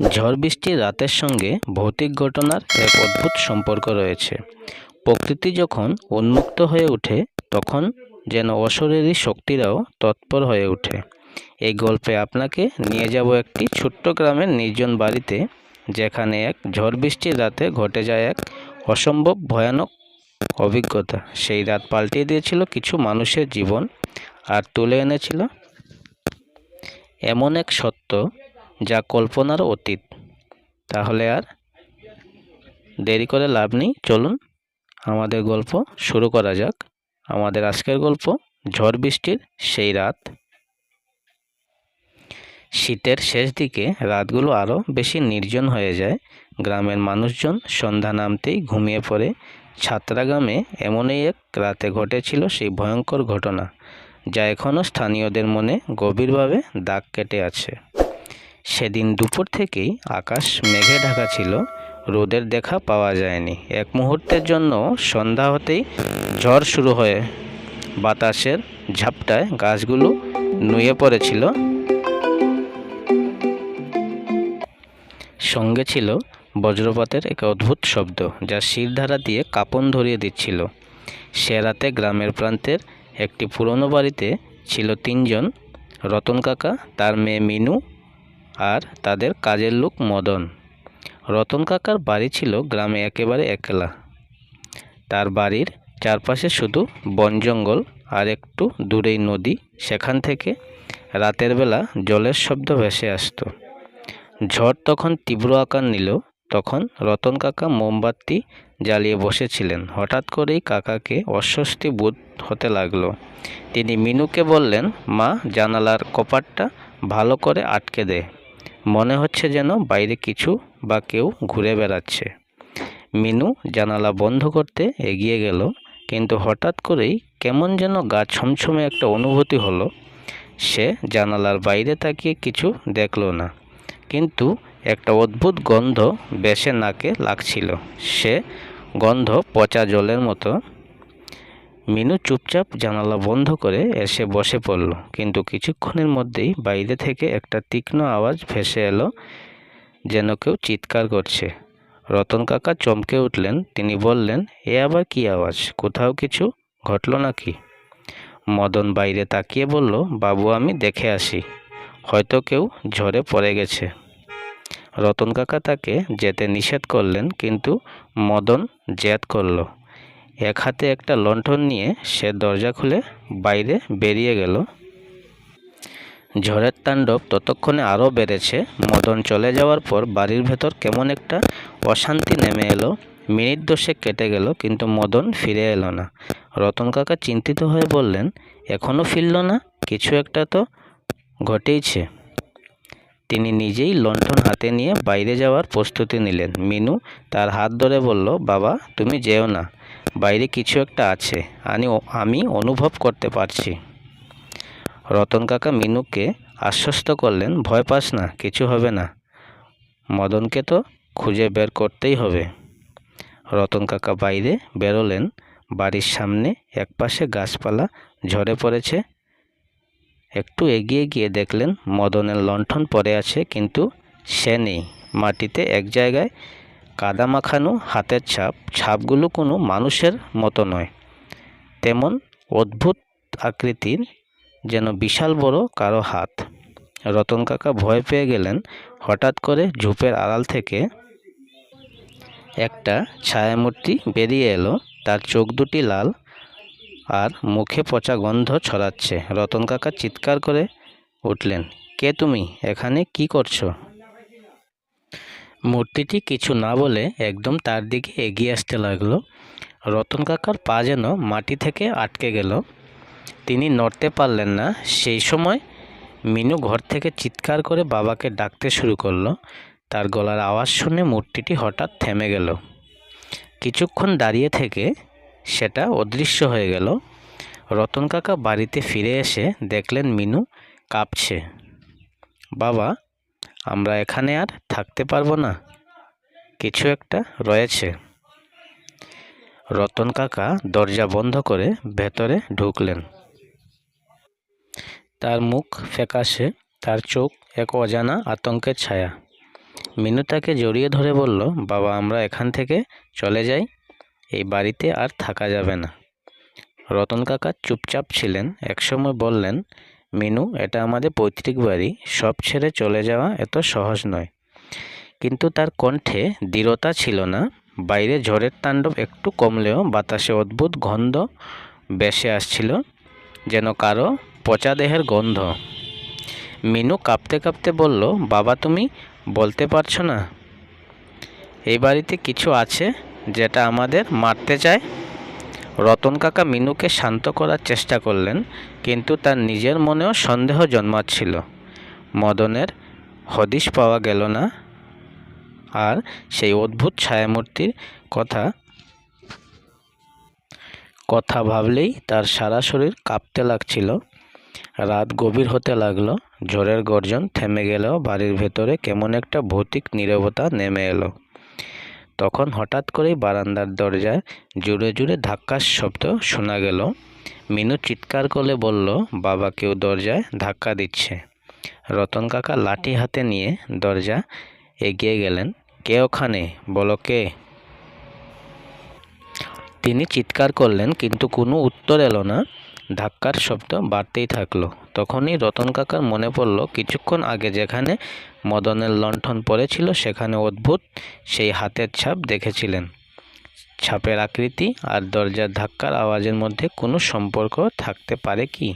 ঝড় বৃষ্টির রাতের সঙ্গে ভৌতিক ঘটনার এক অদ্ভুত সম্পর্ক রয়েছে। প্রকৃতি যখন উন্মুক্ত হয়ে ওঠে, তখন যেন অশরীরী শক্তিরাও তৎপর হয়ে ওঠে। এই গল্পে আপনাকে নিয়ে যাব একটি ছোট্ট গ্রামের নির্জন বাড়িতে, যেখানে এক ঝড় বৃষ্টির রাতে ঘটে যায় এক অসম্ভব ভয়ানক অভিজ্ঞতা। সেই রাত পাল্টিয়ে দিয়েছিল কিছু মানুষের জীবন আর তুলে এনেছিল এমন এক সত্য যা কল্পনার অতীত। তাহলে আর দেরি করে লাভ নেই, চলুন আমাদের গল্প শুরু করা যাক। আমাদের আজকের গল্প, ঝড় বৃষ্টির সেই রাত। শীতের শেষ দিকে রাতগুলো আরও বেশি নির্জন হয়ে যায়। গ্রামের মানুষজন সন্ধ্যা নামতেই ঘুমিয়ে পড়ে। ছাত্রা গ্রামে এমনই এক রাতে ঘটেছিল সেই ভয়ঙ্কর ঘটনা, যা এখনও স্থানীয়দের মনে গভীরভাবে দাগ কেটে আছে। সেদিন দুপুর থেকেই আকাশ মেঘে ঢাকা ছিল। রোদের দেখা পাওয়া যায়নি। এক মুহূর্তের জন্য সন্ধ্যা হতেই ঝড় শুরু হয়ে বাতাসের ঝাপটায় গাছগুলো নুয়ে পড়েছিল। সঙ্গে ছিল বজ্রপাতের এক অদ্ভুত শব্দ যা শিরধারা দিয়ে কাঁপন ধরিয়ে দিচ্ছিল। সে রাতে গ্রামের প্রান্তের একটি পুরনো বাড়িতে ছিল তিনজন। রতন কাকা, তার মেয়ে মিনু আর তাদের কাজের লোক মদন। রতন কাকার বাড়ি ছিল গ্রামে একেবারে একলা। তার বাড়ির চারপাশে শুধু বন জঙ্গল আর একটু দূরেই নদী, সেখান থেকে রাতের বেলা জলের শব্দ ভেসে আসতো। ঝড় তখন তীব্র আকার নিল, তখন রতন কাকা মোমবাতি জ্বালিয়ে বসেছিলেন। হঠাৎ করেই কাকাকে অস্বস্তি বোধ হতে লাগল। তিনি মিনুকে বললেন, মা, জানালার কপাটটা ভালো করে আটকে দে। মনে হচ্ছে যেন বাইরে কিছু বা কেউ ঘুরে বেড়াচ্ছে। মিনু জানালা বন্ধ করতে এগিয়ে গেল, কিন্তু হঠাৎ করেই কেমন যেন গা ছমছমে একটা অনুভূতি হলো। সে জানালার বাইরে তাকিয়ে কিছু দেখল না, কিন্তু একটা অদ্ভুত গন্ধ বেশে নাকে লাগছিল। সে গন্ধ পচা জলের মতো মিনু চুপচাপ জানালা বন্ধ করে এসে বসে পড়ল, কিন্তু কিছুক্ষণের মধ্যেই বাইরে থেকে একটা তীক্ষ্ণ আওয়াজ ভেসে এলো, যেন কেউ চিৎকার করছে। রতন কাকা চমকে উঠলেন, তিনি বললেন, এ আবার কি আওয়াজ? কোথাও কিছু ঘটলো নাকি? মদন বাইরে তাকিয়ে বলল, বাবু, আমি দেখে আসি। হয়তো কেউ ঝরে পড়ে গেছে। রতন কাকা তাকে যেতে নিষেধ করলেন, কিন্তু মদন জেদ করল এক হাতে একটা লণ্ঠন নিয়ে সে দরজা খুলে বাইরে বেরিয়ে গেল। ঝড়ের তাণ্ডব ততক্ষণে আরও বেড়েছে। মদন চলে যাওয়ার পর বাড়ির ভেতর কেমন একটা অশান্তি নেমে এলো। মিনিট দশেক কেটে গেল, কিন্তু মদন ফিরে এলো না। রতন কাকা চিন্তিত হয়ে বললেন এখনও ফিরল না? কিছু একটা তো ঘটেইছে। তিনি নিজেই লণ্ঠন হাতে নিয়ে বাইরে যাওয়ার প্রস্তুতি নিলেন। মিনু তার হাত ধরে বলল, বাবা, তুমি যেও না। বাইরে কিছু একটা আছে আমি আমি অনুভব করতে পারছি। রতন কাকা মিনুকে আশ্বস্ত করলেন, ভয় পাস না, কিছু হবে না। মদনকে তো খুঁজে বের করতেই হবে। রতন কাকা বাইরে বেরোলেন, বাড়ির সামনে একপাশে গাছপালা ঝরে পড়েছে। একটু এগিয়ে গিয়ে দেখলেন মদনের লণ্ঠন পড়ে আছে, কিন্তু সে নেই। মাটিতে এক জায়গায় কাদা মাখানো হাতের ছাপ, ছাপগুলো কোনো মানুষের মতো নয়। তেমন অদ্ভুত আকৃতির যেন বিশাল বড় কারও হাত। রতন কাকা ভয় পেয়ে গেলেন, হঠাৎ করে ঝোপের আড়াল থেকে একটা ছায়ামূর্তি বেরিয়ে এলো। তার চোখ দুটি লাল আর মুখে পচা গন্ধ ছড়াচ্ছে। রতন কাকা চিৎকার করে উঠলেন, কে তুমি? এখানে কি করছ? মূর্তিটি কিছু না বলে একদম তার দিকে এগিয়ে আসতে লাগল। রতন কাকার পা যেন মাটি থেকে আটকে গেল। তিনি নড়তে পারলেন না। সেই সময় মিনু ঘর থেকে চিৎকার করে বাবাকে ডাকতে শুরু করল। তার গলার আওয়াজ শুনে মূর্তিটি হঠাৎ থেমে গেল। কিছুক্ষণ দাঁড়িয়ে থেকে সেটা অদৃশ্য হয়ে গেল। রতন কাকা বাড়িতে ফিরে এসে দেখলেন মিনু কাঁপছে। বাবা আমরা এখানে আর থাকতে পারব না। কিছু একটা রয়েছে। রতন কাকা দরজা বন্ধ করে ভেতরে ঢুকলেন। তার মুখ ফ্যাকাশে, তার চোখ এক অজানা আতঙ্কের ছায়া। মিনু তাকে জড়িয়ে ধরে বলল, বাবা, আমরা এখান থেকে চলে যাই। এই বাড়িতে আর থাকা যাবে না। রতন কাকা চুপচাপ ছিলেন। একসময় বললেন মিনু, এটা আমাদের পৈতৃক বাড়ি। সব ছেড়ে চলে যাওয়া এত সহজ নয়। কিন্তু তার কণ্ঠে দৃঢ়তা ছিল না। বাইরে ঝড়ের তাণ্ডব একটু কমলেও বাতাসে অদ্ভুত গন্ধ বেসে আসছিল, যেন কারও পচা দেহের গন্ধ। মিনু কাঁপতে কাঁপতে বলল, বাবা, তুমি বলতে পারছ না? এই বাড়িতে কিছু আছে যেটা আমাদের মারতে চায়? রতন কাকা মিনুকে শান্ত করার চেষ্টা করলেন, কিন্তু তার নিজের মনেও সন্দেহ জন্মাচ্ছিল। মদনের হদিশ পাওয়া গেল না। আর সেই অদ্ভুত ছায়ামূর্তির কথা কথা ভাবলেই তার সারা শরীর কাঁপতে লাগছিল। রাত গভীর হতে লাগল, ঝড়ের গর্জন থেমে গেলেও বাড়ির ভেতরে কেমন একটা ভৌতিক নীরবতা নেমে এলো। তখন হঠাৎ করেই বারান্দার দরজায় জুড়ে জুড়ে ধাক্কার শব্দ শোনা গেল। মিনু চিৎকার করে বলল, বাবা কেউ দরজায় ধাক্কা দিচ্ছে। রতন কাকা লাঠি হাতে নিয়ে দরজা এগিয়ে গেলেন। কে ওখানে? বলো কে? তিনি চিৎকার করলেন, কিন্তু কোনো উত্তর এলো না। ধাক্কার শব্দ বাড়তেই থাকল। তখনই রতন কাকার মনে পড়ল, কিছুক্ষণ আগে যেখানে মদনের লণ্ঠন পড়েছিল, সেখানে অদ্ভুত সেই হাতের ছাপ দেখেছিলেন। ছাপের আকৃতি আর দরজার ধাক্কার আওয়াজের মধ্যে কোনো সম্পর্ক থাকতে পারে কি?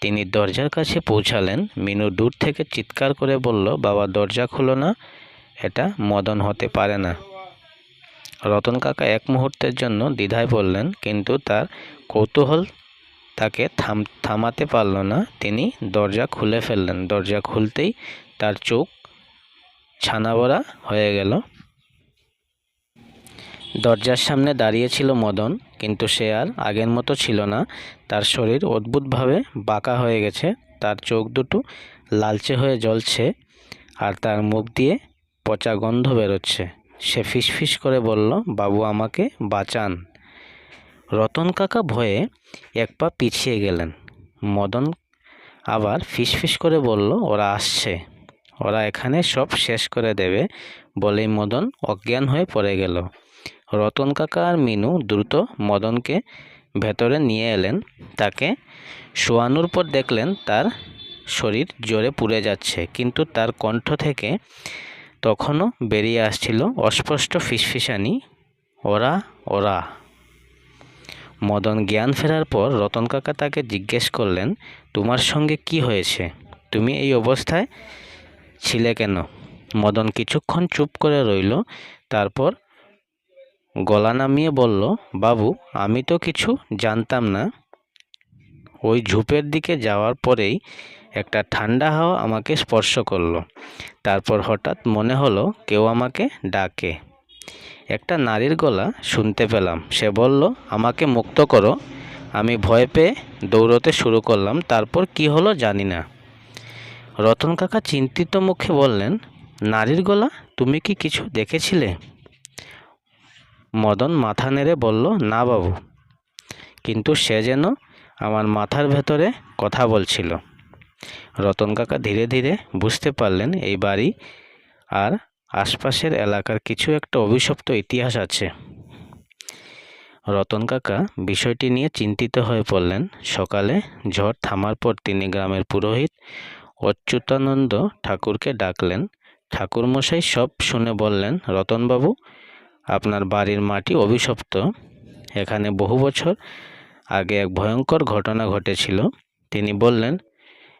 তিনি দরজার কাছে পৌঁছালেন। মিনু দূর থেকে চিৎকার করে বলল, বাবা, দরজা খুলো না। এটা মদন হতে পারে না। রতন কাকা এক মুহূর্তের জন্য দ্বিধায় বললেন, কিন্তু তার কৌতূহল তাকে থাম, থামাতে পারল না। তিনি দরজা খুলে ফেললেন। দরজা খুলতেই তার চোখ ছানাবড়া হয়ে গেল। দরজার সামনে দাঁড়িয়েছিল মদন, কিন্তু সে আর আগের মতো ছিল না। তার শরীর অদ্ভুতভাবে বাঁকা হয়ে গেছে, তার চোখ দুটো লালচে হয়ে জ্বলছে আর তার মুখ দিয়ে পচা গন্ধ বেরোচ্ছে। সে ফিসফিস করে বলল, বাবু, আমাকে বাঁচান। রতন কাকা ভয়ে এক পা পিছিয়ে গেলেন। মদন আবার ফিসফিস করে বলল, ওরা আসছে। ওরা এখানে সব শেষ করে দেবে বলেই মদন অজ্ঞান হয়ে পড়ে গেল। রতন কাকা আর মিনু দ্রুত মদনকে ভেতরে নিয়ে এলেন। তাকে শোয়ানোর পর দেখলেন তার শরীর জোরে পুড়ে যাচ্ছে, কিন্তু তার কণ্ঠ থেকে তখনও বেরিয়ে আসছিল অস্পষ্ট ফিসফিসানি, ওরা ওরা। মদন জ্ঞান ফেরার পর রতন কাকা তাকে জিজ্ঞেস করলেন, তোমার সঙ্গে কি হয়েছে? তুমি এই অবস্থায় ছিলে কেন? মদন কিছুক্ষণ চুপ করে রইল, তারপর গলা নামিয়ে বলল, বাবু, আমি তো কিছু জানতাম না। ওই ঝুপের দিকে যাওয়ার পরেই একটা ঠান্ডা হাওয়া আমাকে স্পর্শ করল। তারপর হঠাৎ মনে হলো কেউ আমাকে ডাকে। একটা নারীর গলা শুনতে পেলাম। সে বলল, আমাকে মুক্ত করো। আমি ভয় পেয়ে দৌড়তে শুরু করলাম। তারপর কি হলো জানি না। রতন কাকা চিন্তিত মুখে বললেন, নারীর গলা, তুমি কি কিছু দেখেছিলে? মদন মাথা নেড়ে বলল, না বাবু। কিন্তু সে যেন আমার মাথার ভেতরে কথা বলছিল। রতন কাকা ধীরে ধীরে বুঝতে পারলেন, এই বাড়ি আর আশপাশের এলাকার কিছু একটা অভিশপ্ত ইতিহাস আছে। রতন কাকা বিষয়টি নিয়ে চিন্তিত হয়ে পড়লেন। সকালে ঝড় থামার পর তিনি গ্রামের পুরোহিত অচ্যুতানন্দ ঠাকুরকে ডাকলেন। ঠাকুরমশাই সব শুনে বললেন, রতনবাবু, আপনার বাড়ির মাটি অভিশপ্ত। এখানে বহু বছর আগে এক ভয়ঙ্কর ঘটনা ঘটেছিল। তিনি বললেন,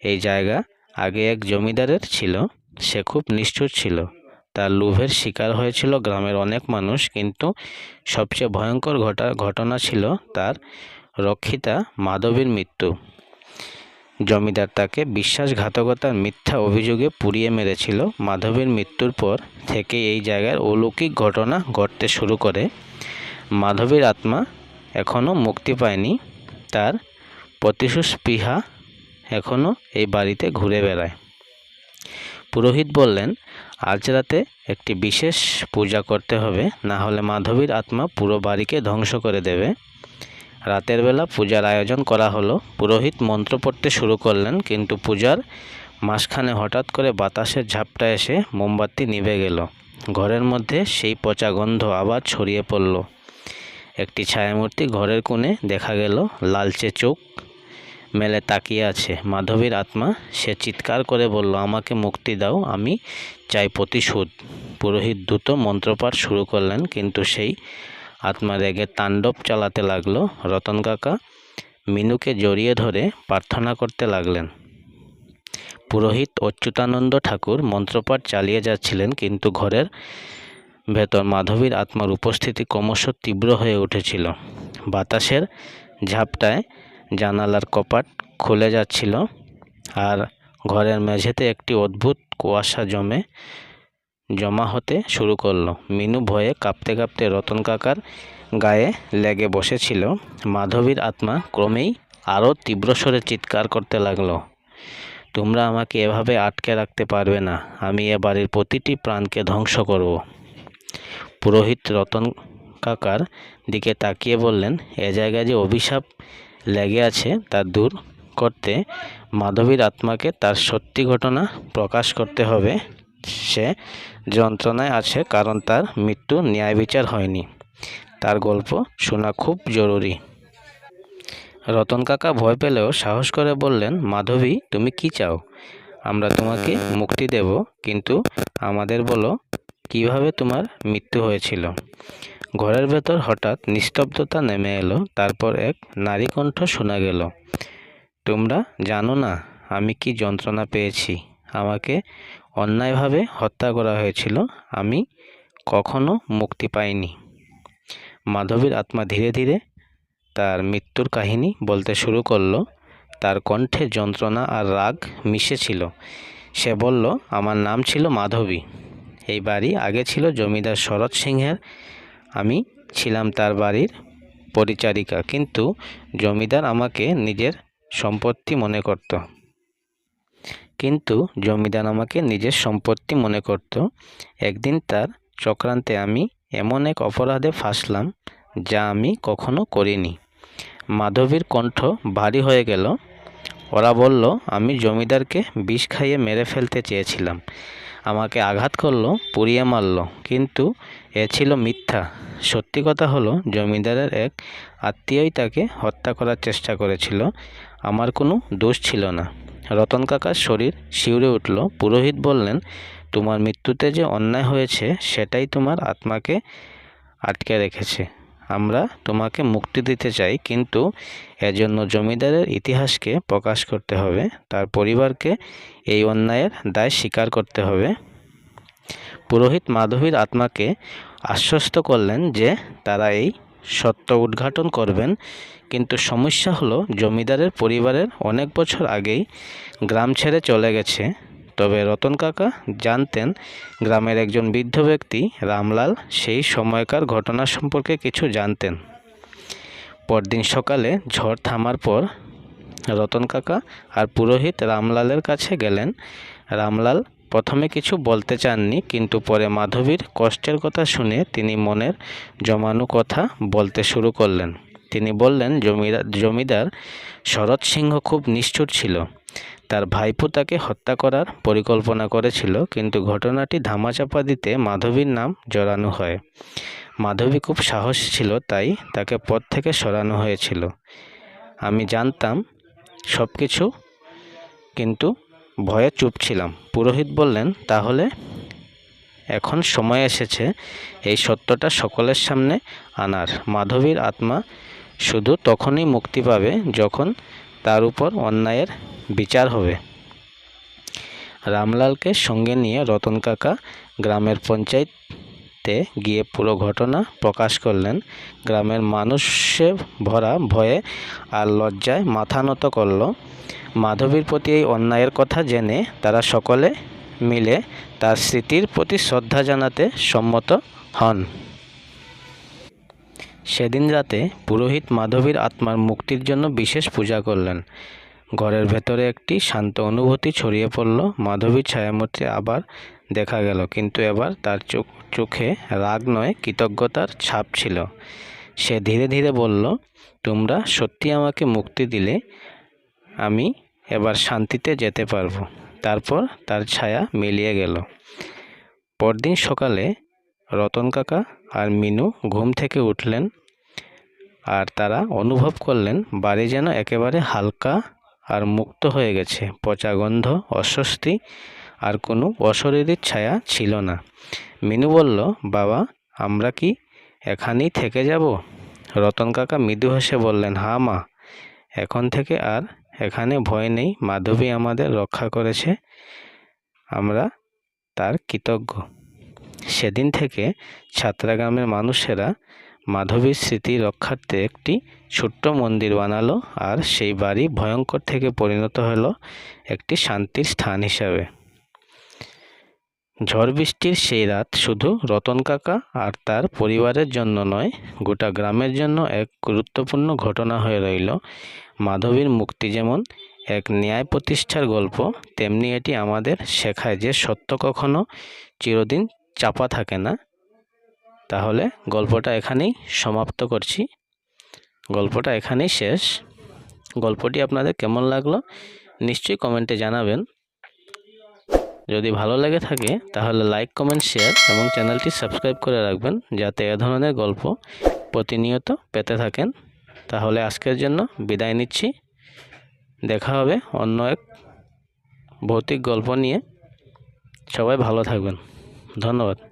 এই জায়গা আগে এক জমিদারের ছিল। সে খুব নিষ্ঠুর ছিল। তার লোভের শিকার হয়েছিল গ্রামের অনেক মানুষ। কিন্তু সবচেয়ে ভয়ঙ্কর ঘটা ঘটনা ছিল তার রক্ষিতা মাধবীর মৃত্যু। জমিদার তাকে বিশ্বাসঘাতকতার মিথ্যা অভিযোগে পুড়িয়ে মেরেছিল। মাধবীর মৃত্যুর পর থেকে এই জায়গার অলৌকিক ঘটনা ঘটতে শুরু করে। মাধবীর আত্মা এখনও মুক্তি পায়নি। তার প্রতিশোস্পৃহা এখনও এই বাড়িতে ঘুরে বেড়ায়। পুরোহিত বললেন, আজ রাতে একটি বিশেষ পূজা করতে হবে। না হলে মাধবীর আত্মা পুরো বাড়িকে ধ্বংস করে দেবে। রাতের বেলা পূজার আয়োজন করা হলো। পুরোহিত মন্ত্র পড়তে শুরু করলেন, কিন্তু পূজার মাঝখানে হঠাৎ করে বাতাসের ঝাপটা এসে মোমবাতি নিভে গেল। ঘরের মধ্যে সেই পচা গন্ধ আবার ছড়িয়ে পড়ল। একটি ছায়ামূর্তি ঘরের কোণে দেখা গেল, লালচে চোখ মেলে তাকিয়ে আছে। মাধবীর আত্মা সে চিৎকার করে বলল, আমাকে মুক্তি দাও, আমি চাই প্রতিশোধ। পুরোহিত দ্রুত মন্ত্রপাঠ শুরু করলেন, কিন্তু সেই আত্মা রেগে তাণ্ডব চালাতে লাগল, রতন কাকা মিনুকে জড়িয়ে ধরে প্রার্থনা করতে লাগলেন। পুরোহিত অচ্যুতানন্দ ঠাকুর মন্ত্রপাঠ চালিয়ে যাচ্ছিলেন, কিন্তু ঘরের ভেতর মাধবীর আত্মার উপস্থিতি ক্রমশ তীব্র হয়ে উঠেছিল। বাতাসের ঝাপটায় জানালার কপাট খুলে যাচ্ছিল আর ঘরের মেঝেতে একটি অদ্ভুত কুয়াশা জমে জমা হতে শুরু করল। মিনু ভয়ে কাঁপতে কাঁপতে রতন কাকার গায়ে লেগে বসেছিল। মাধবীর আত্মা ক্রমেই আরও তীব্র স্বরে চিৎকার করতে লাগল, তোমরা আমাকে এভাবে আটকে রাখতে পারবে না। আমি এ বাড়ির প্রতিটি প্রাণকে ধ্বংস করব। পুরোহিত রতন কাকার দিকে তাকিয়ে বললেন, এ জায়গায় যে অভিশাপ লেগে আছে তা দূর করতে মাধবীর আত্মাকে তার সত্যি ঘটনা প্রকাশ করতে হবে। সে যন্ত্রণায় আছে কারণ তার মৃত্যু ন্যায় বিচার হয়নি। তার গল্প শোনা খুব জরুরি। রতন কাকা ভয় পেলেও সাহস করে বললেন, মাধবী, তুমি কি চাও? আমরা তোমাকে মুক্তি দেব, কিন্তু আমাদের বলো, কীভাবে তোমার মৃত্যু হয়েছিল? ঘরের ভেতর হঠাৎ নিস্তব্ধতা নেমে এলো, তারপর এক নারী কণ্ঠ শোনা গেল, তোমরা জানো না আমি কি যন্ত্রণা পেয়েছি? আমাকে অন্যায়ভাবে হত্যা করা হয়েছিল, আমি কখনো মুক্তি পাইনি। মাধবীর আত্মা ধীরে ধীরে তার মৃত্যুর কাহিনী বলতে শুরু করল, তার কণ্ঠে যন্ত্রণা আর রাগ মিশেছিল। সে বলল, আমার নাম ছিল মাধবী। এই বাড়ি আগে ছিল জমিদার শরৎ সিংহের। আমি ছিলাম তার বাড়ির পরিচারিকা। কিন্তু জমিদার আমাকে নিজের সম্পত্তি মনে করত। কিন্তু জমিদার আমাকে নিজের সম্পত্তি মনে করত। একদিন তার চক্রান্তে আমি এমন এক অপরাধে ফাঁসলাম যা আমি কখনো করিনি। মাধবীর কণ্ঠ ভারী হয়ে গেল। ওরা বলল, আমি জমিদারকে বিষ খাইয়ে মেরে ফেলতে চেয়েছিলাম। আমাকে আঘাত করল, পুড়িয়ে মারল, কিন্তু এ ছিল মিথ্যা। সত্যি কথা হলো, জমিদারের এক আত্মীয়ই তাকে হত্যা করার চেষ্টা করেছিল। আমার কোনো দোষ ছিল না। রতন কাকার শরীর শিউরে উঠল। পুরোহিত বললেন, তোমার মৃত্যুতে যে অন্যায় হয়েছে, সেটাই তোমার আত্মাকে আটকে রেখেছে। আমরা তোমাকে মুক্তি দিতে চাই, কিন্তু এজন্য জমিদারের ইতিহাসকে প্রকাশ করতে হবে। তার পরিবারকে এই অন্যায়ের দায় স্বীকার করতে হবে। পুরোহিত মাধবীর আত্মাকে আশ্বস্ত করলেন যে তারা এই সত্য উদ্ঘাটন করবেন। কিন্তু সমস্যা হলো, জমিদারের পরিবারের অনেক বছর আগেই গ্রাম ছেড়ে চলে গেছে। তবে রতন কাকা জানতেন, গ্রামের একজন বৃদ্ধ ব্যক্তি রামলাল সেই সময়কার ঘটনা সম্পর্কে কিছু জানতেন। পরদিন সকালে ঝড় থামার পর রতন কাকা আর পুরোহিত রামলালের কাছে গেলেন। রামলাল প্রথমে কিছু বলতে চাননি, কিন্তু পরে মাধবীর কষ্টের কথা শুনে তিনি মনের জমানো কথা বলতে শুরু করলেন। তিনি বললেন জমিদার শরৎ সিংহ খুব নিষ্ঠুর ছিল। তার ভাইপো তাকে হত্যা করার পরিকল্পনা করেছিল, কিন্তু ঘটনাটি ধামাচাপা দিতে মাধবীর নাম জড়ানো হয়। মাধবী খুব সাহস ছিল, তাই তাকে পথ থেকে সরানো হয়েছিল। আমি জানতাম সব কিছু কিন্তু ভয়ে চুপ ছিলাম। পুরোহিত বললেন, তাহলে এখন সময় এসেছে, এই সত্যটা সকলের সামনে আনার। মাধবীর আত্মা শুধু তখনই মুক্তি পাবে যখন তার উপর অন্যায়ের বিচার হবে। রামলালকে সঙ্গে নিয়ে রতন কাকা গ্রামের পঞ্চায়েতে গিয়ে পুরো ঘটনা প্রকাশ করলেন। গ্রামের মানুষে ভরা ভয়ে আর লজ্জায় মাথা নত করল। মাধবীর প্রতি এই অন্যায়ের কথা জেনে তারা সকলে মিলে তার স্মৃতির প্রতি শ্রদ্ধা জানাতে সম্মত হন। সেদিন রাতে পুরোহিত মাধবীর আত্মার মুক্তির জন্য বিশেষ পূজা করলেন। ঘরের ভেতরে একটি শান্ত অনুভূতি ছড়িয়ে পড়ল, মাধবীর ছায়ামূর্তি আবার দেখা গেল, কিন্তু এবার তার চোখ, চোখে রাগ নয়, কৃতজ্ঞতার ছাপ ছিল। সে ধীরে ধীরে বলল, তোমরা সত্যি আমাকে মুক্তি দিলে, আমি এবার শান্তিতে যেতে পারব। তারপর তার ছায়া মিলিয়ে গেল। পরদিন সকালে রতন কাকা আর মিনু ঘুম থেকে উঠলেন আর তারা অনুভব করলেন বাড়ি যেন একেবারে হালকা আর মুক্ত হয়ে গেছে। পচা গন্ধ, অস্বস্তি আর কোনো অশরীরীর ছায়া ছিল না। মিনু বলল, বাবা, আমরা কি এখানেই থেকে যাব? রতন কাকা মৃদু হেসে বললেন হা মা, এখন থেকে আর এখানে ভয় নেই, মাধবী আমাদের রক্ষা করেছে, আমরা তার কৃতজ্ঞ। সেদিন থেকে ছাত্রাগ্রামের মানুষেরা মাধবীর স্মৃতি রক্ষার্থে একটি ছোট্ট মন্দির বানালো আর সেই বাড়ি ভয়ঙ্কর থেকে পরিণত হলো একটি শান্তির স্থান হিসাবে। ঝড় বৃষ্টির সেই রাত শুধু রতন কাকা আর তার পরিবারের জন্য নয়, গোটা গ্রামের জন্য এক গুরুত্বপূর্ণ ঘটনা হয়ে রইল। মাধবীর মুক্তি যেমন এক ন্যায় প্রতিষ্ঠার গল্প, তেমনি এটি আমাদের শেখায় যে সত্য কখনো চিরদিন চাপা থাকে না। তাহলে গল্পটা এখানেই সমাপ্ত করছি। গল্পটা এখানেই শেষ। গল্পটি আপনাদের কেমন লাগল? নিশ্চয়ই কমেন্টে জানাবেন। যদি ভালো লেগে থাকে, তাহলে লাইক কমেন্ট শেয়ার এবং চ্যানেলটি সাবস্ক্রাইব করে রাখবেন যাতে এ ধরনের গল্প প্রতিনিয়ত পেতে থাকেন। তাহলে আজকের জন্য বিদায় নিচ্ছি। দেখা হবে অন্য এক ভৌতিক গল্প নিয়ে। সবাই ভালো থাকবেন। ধন্যবাদ।